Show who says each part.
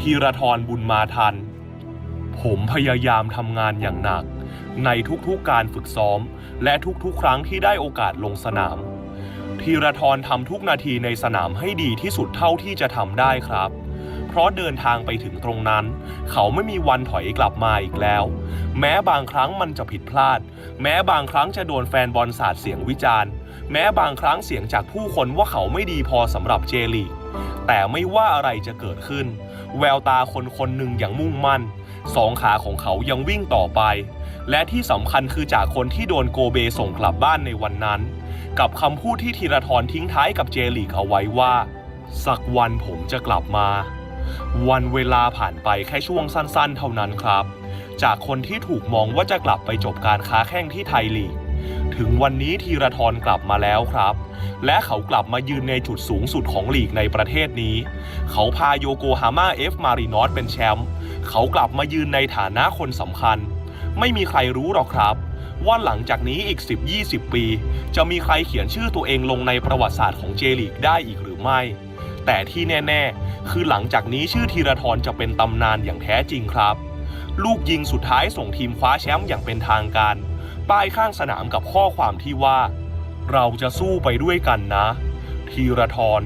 Speaker 1: ธีรทรบุญมาทัน ผมพยายามทำงานอย่างหนัก ในทุกๆการฝึกซ้อม และทุกๆ ครั้งที่ได้โอกาสลงสนามธีรทรทำทุกนาทีในสนามให้ดีที่สุดเท่าที่จะทำได้ครับ เพราะเดินทางไปถึงตรงนั้น เขาไม่มีวันถอยกลับมาอีกแล้ว แม้บางครั้งมันจะผิดพลาด แม้บางครั้งจะโดนแฟนบอลสาดเสียงวิจารณ์ แม้บางครั้งเสียงจากผู้คนว่าเขาไม่ดีพอสำหรับเจลีกแต่ไม่ว่าอะไรจะเกิดขึ้น แววตาคนคนหนึ่งอย่างมุ่งมั่นสองขาของเขายังวิ่งต่อไป และที่สำคัญคือจากคนที่โดนโกเบส่งกลับบ้านในวันนั้น กับคำพูดที่ธีรทรทิ้งท้ายกับเจลีกเอาไว้ว่า สักวันผมจะกลับมา วันเวลาผ่านไปแค่ช่วงสั้นๆ เท่านั้นครับ จากคนที่ถูกมองว่าจะกลับไปจบการค้าแข้งที่ไทยลีก ถึงวันนี้ธีรทรกลับมาแล้วครับ และเขากลับมายืนในจุดสูงสุดของลีกในประเทศนี้ เขาพาโยโกฮาม่าเอฟมารินอสเป็นแชมป์เขากลับมายืนในฐานะคนสำคัญ ไม่มีใครรู้หรอกครับว่าหลังจากนี้อีก 10-20 ปี จะมีใครเขียนชื่อตัวเองลงในประวัติศาสตร์ของเจลีกได้อีกหรือไม่ แต่ที่แน่ ๆ คือหลังจากนี้ชื่อธีรทรจะเป็นตำนานอย่างแท้จริงครับ ลูกยิงสุดท้ายส่งทีมคว้าแชมป์อย่างเป็นทางการ ป้ายข้างสนามกับข้อความที่ว่า เราจะสู้ไปด้วยกันนะ ทีรทร